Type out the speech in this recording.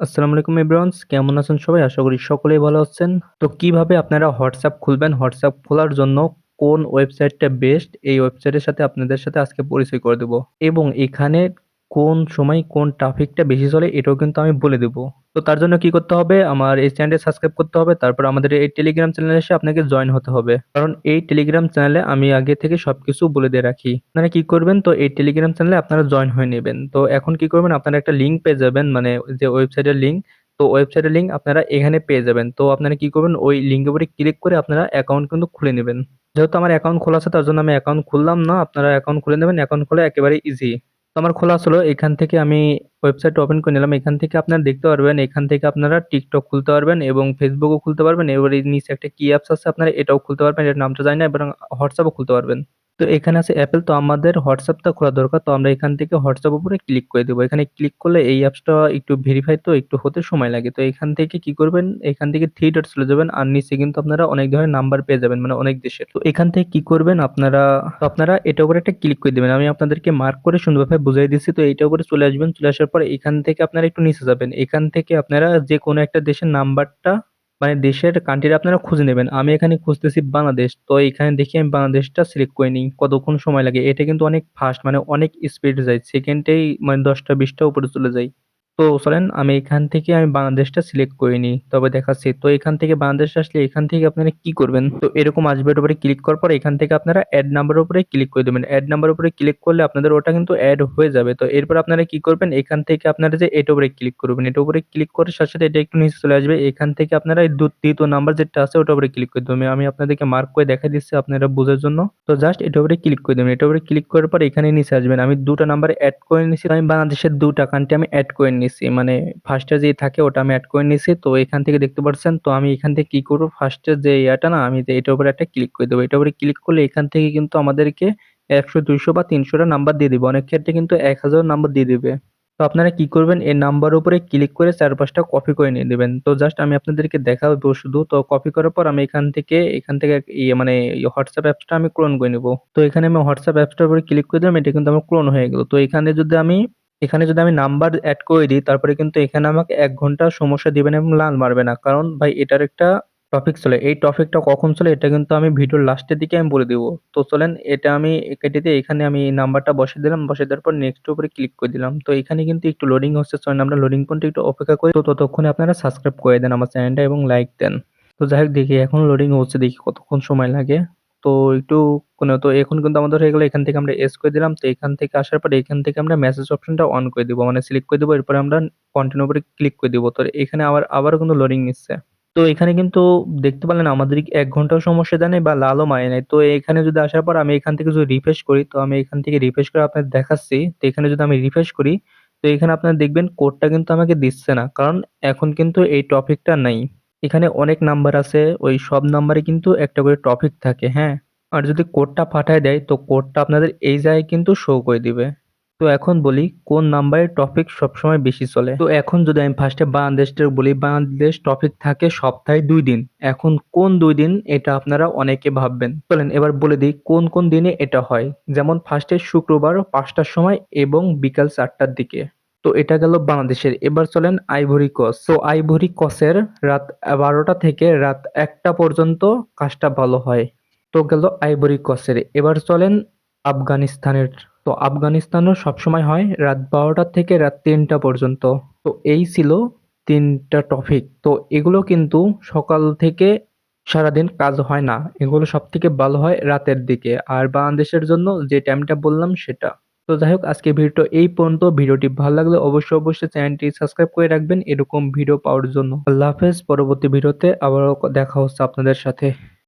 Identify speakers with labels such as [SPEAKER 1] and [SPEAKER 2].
[SPEAKER 1] আসসালামু আলাইকুম এব্রন্স কেমন আছেন সবাই? আশা করি সকলেই ভালো আছেন। তো কীভাবে আপনারা হোয়াটসঅ্যাপ খুলবেন? হোয়াটসঅ্যাপ খোলার জন্য কোন ওয়েবসাইটটা বেস্ট? এই ওয়েবসাইটের সাথে আপনাদের সাথে আজকে পরিচয় করে দেব। এবং এখানে কোন সময় কোন ট্রাফিকটা বেশি চলে, এটাও কিন্তু আমি বলে দেবো। তো তার জন্য কি করতে হবে? আমার এই চ্যানেলটি সাবস্ক্রাইব করতে হবে। তারপর আমাদের এই টেলিগ্রাম চ্যানেলে এসে আপনাকে জয়েন হতে হবে। কারণ এই টেলিগ্রাম চ্যানেলে আমি আগে থেকে সবকিছু বলে দিয়ে রাখি। আপনারা কি করবেন? তো এই টেলিগ্রাম চ্যানেলে আপনারা জয়েন হয়ে নেবেন। তো এখন কি করবেন? আপনারা একটা লিঙ্ক পেয়ে যাবেন মানে যে ওয়েবসাইটের লিঙ্ক তো ওয়েবসাইটের লিঙ্ক আপনারা এখানে পেয়ে যাবেন। তো আপনারা কি করবেন? ওই লিঙ্কের উপরে ক্লিক করে আপনারা অ্যাকাউন্ট কিন্তু খুলে নেবেন। যেহেতু আমার অ্যাকাউন্ট খোলা আছে, তার জন্য আমি অ্যাকাউন্ট খুললাম না। আপনারা অ্যাকাউন্ট খুলে নেবেন। অ্যাকাউন্ট খোলা একেবারে ইজি। আমার খোলা আসলো এখান থেকে আমি ওয়েবসাইট ওপেন করে নিলাম। এখান থেকে আপনারা দেখতে পারবেন। এখান থেকে আপনারা টিকটক খুলতে পারবেন এবং ফেসবুকও খুলতে পারবেন। এবার নিচে একটা কি অ্যাপস আছে, আপনারা এটাও খুলতে পারবেন। এর নামটা জানি না এবং হোয়াটসঅ্যাপও খুলতে পারবেন। তো এখানে আছে অ্যাপেল তো আমাদের WhatsApp-টা খোলা দরকার। তো আমরা এখান থেকে WhatsApp উপরে ক্লিক করে দেবো এখানে ক্লিক করলে এই অ্যাপসটা একটু ভেরিফাই তো একটু হতে সময় লাগে। তো এখান থেকে কি করবেন? এখান থেকে 3 ডট চলে যাবেন আর নিচে কিন্তু আপনারা অনেক ধরনের নাম্বার পেয়ে যাবেন মানে অনেক দেশের। তো এখান থেকে কি করবেন? আপনারা আপনারা এটার উপরে একটা ক্লিক করে দিবেন। আমি আপনাদেরকে মার্ক করে সুন্দরভাবে বুঝাই দিচ্ছি। তো এইটার উপরে চলে আসবেন। চলে আসার পর এখান থেকে আপনারা একটু নিচে যাবেন। এখান থেকে আপনারা যে কোনো একটা দেশের নাম্বারটা মানে দেশের কান্ট্রি আপনারা খুঁজে নেবেন। আমি এখানে খুঁজতেছি বাংলাদেশ। তো এখানে দেখি আমি বাংলাদেশটা সিলেক্ট করে নিই। কতক্ষণ সময় লাগে? এটা কিন্তু অনেক ফাস্ট মানে অনেক স্পিড যায়। সেকেন্ডেই মানে দশটা, বিশটা উপরে চলে যায়। তো চলেন আমি এখান থেকে আমি বাংলাদেশটা সিলেক্ট করে নিই। তবে দেখাচ্ছি। তো এখান থেকে বাংলাদেশ আসলে এখান থেকে আপনারা কি করবেন? তো এরকম আসবে উপরে ক্লিক করার পর এখান থেকে আপনারা অ্যাড নাম্বার উপরে ক্লিক করে দিবেন। অ্যাড নাম্বারের উপরে ক্লিক করলে আপনাদের ওটা কিন্তু অ্যাড হয়ে যাবে। তো এরপর আপনারা কি করবেন? এখান থেকে আপনারা যে এটার উপরে ক্লিক করবেন। এটার উপরে ক্লিক করার সাথে, সাথে এটা একটু নিচে চলে আসবে। এখান থেকে আপনারা এই দু ৩য় নাম্বার যেটা আছে ওটার উপরে ক্লিক করে দেবেন আমি আপনাদেরকে মার্ক করে দেখাই দিচ্ছি আপনারা বোঝার জন্য। তো জাস্ট এটার উপরে ক্লিক করে দেবেন এটার উপরে ক্লিক করার পর এখানে নিচে আসবেন। আমি ২ টা নাম্বার এড করে নিছি। আমি বাংলাদেশের ২ টা কান্ট্রি আমি অ্যাড করে নিছি। মানে ফার্স্টে যেই থাকে ওটা আমি অ্যাড করে নিছি। তো এখান থেকে দেখতে পাচ্ছেন তো আমি এখান থেকে কি করব? ফার্স্টে যে ইয়াটা না আমি এটার উপরে একটা ক্লিক করে দেব। এটার উপরে ক্লিক করলে এখান থেকে কিন্তু আমাদেরকে ১০০, ২০০ বা ৩০০ টা নাম্বার দিয়ে দিবে। অনেক ক্ষেত্রে কিন্তু ১০০০ নাম্বার দিয়ে দিবে। তো আপনারা কি করবেন? এই নাম্বারের উপরে ক্লিক করে চার পাঁচটা কপি করে নিয়ে নিবেন। তো জাস্ট আমি আপনাদেরকে দেখাবো শুধু। তো কপি করার পর আমি এখান থেকে এখান থেকে ইয়ে মানে WhatsApp অ্যাপসটা আমি ক্লোন করে নিব। তো এখানে আমি WhatsApp অ্যাপসটার উপরে ক্লিক করে দিলাম। এটা কিন্তু আমার ক্লোন হয়ে গেল। তো এখানে যদি আমি এখানে যদি আমি নাম্বার অ্যাড করে দিই, তারপরে কিন্তু এখানে আমাকে এক ঘণ্টা সমস্যা দিবে না এবং লাল মারবে না। কারণ ভাই, এটার একটা টপিক চলে। এই টপিকটা কখন চলে, এটা কিন্তু আমি ভিডিওর লাস্টের দিকে আমি বলে দিব। তো চলেন, এটা আমি কেটে দিয়ে এখানে আমি নাম্বারটা বসিয়ে দিলাম। বসে দেওয়ার পর নেক্সট উপরে ক্লিক করে দিলাম। তো এখানে কিন্তু একটু লোডিং হচ্ছে। চলেন, আমরা লোডিং পর্যন্ত একটু অপেক্ষা করি। তো ততক্ষণে আপনারা সাবস্ক্রাইব করে দেন আমার চ্যানেলটা এবং লাইক দেন। তো যাই হোক, দেখি এখন লোডিং হচ্ছে, দেখি কতক্ষণ সময় লাগে। তো একটু কোনো, তো এখন কিন্তু আমাদের হয়ে গেলো এখান থেকে আমরা এস করে দিলাম। তো এখান থেকে আসার পর এখান থেকে আমরা মেসেজ অপশনটা অন করে দিব। মানে সিলেক্ট করে দিব। এরপরে আমরা কন্টিনিউ উপরে ক্লিক করে দিব। তো এখানে আবার, আবারও কিন্তু লোডিং নিচ্ছে। তো এখানে কিন্তু দেখতে পারলেন আমাদের এক ঘন্টাও সমস্যা দেয় বা লালও মারে নাই। তো এখানে যদি আসার পর আমি এখান থেকে যদি রিফ্রেশ করি, তো আমি এখান থেকে রিফ্রেশ করে আপনাদের দেখাচ্ছি। তো এখানে যদি আমি রিফ্রেশ করি, তো এখানে আপনারা দেখবেন কোডটা কিন্তু আমাকে দিচ্ছে না। কারণ এখন কিন্তু এই টপিকটা নাই। এখানে অনেক নাম্বার আছে। ওই সব নাম্বারে কিন্তু একটা করে টপিক থাকে, হ্যাঁ? আর যদি কোডটা পাঠায় দেয় তো কোডটা আপনাদের এই জায়গায় কিন্তু শো করে দিবে। তো এখন বলি কোন নাম্বারের টপিক সবসময় বেশি চলে। তো এখন যদি আমি ফার্স্টে বাংলাদেশটার বলি বাংলাদেশ টপিক থাকে সপ্তাহে দুই দিন। এখন কোন দুই দিন এটা আপনারা অনেকে ভাববেন। চলেন এবার বলে দিই কোন, কোন দিনে এটা হয়। যেমন ফার্স্টে শুক্রবার পাঁচটার সময় এবং বিকাল চারটার দিকে। তো এটা গেল বাংলাদেশের। এবার চলেন আইভরি কোস্ট। তো আইভরি কোস্টের রাত বারোটা থেকে রাত একটা পর্যন্ত কাজটা ভালো হয়। তো গেল আইভরি কোস্টের। এবার চলেন আফগানিস্তানের। তো আফগানিস্তানও সবসময় হয় রাত বারোটা থেকে রাত তিনটা পর্যন্ত। তো এই ছিল ৩ টা টপিক। তো এগুলো কিন্তু সকাল থেকে সারাদিন কাজ হয় না। এগুলো সবথেকে ভালো হয় রাতের দিকে। আর বাংলাদেশের জন্য যে টাইমটা বললাম সেটা। তো যাই হোক আজকে ভিডিওটা এই পর্যন্ত। ভিডিওটি ভালো লাগলে অবশ্যই, অবশ্যই চ্যানেলটি সাবস্ক্রাইব করে রাখবেন এরকম ভিডিও পাওয়ার জন্য। আল্লাহ হাফেজ। পরবর্তী ভিডিওতে আবারও দেখা হচ্ছে আপনাদের সাথে।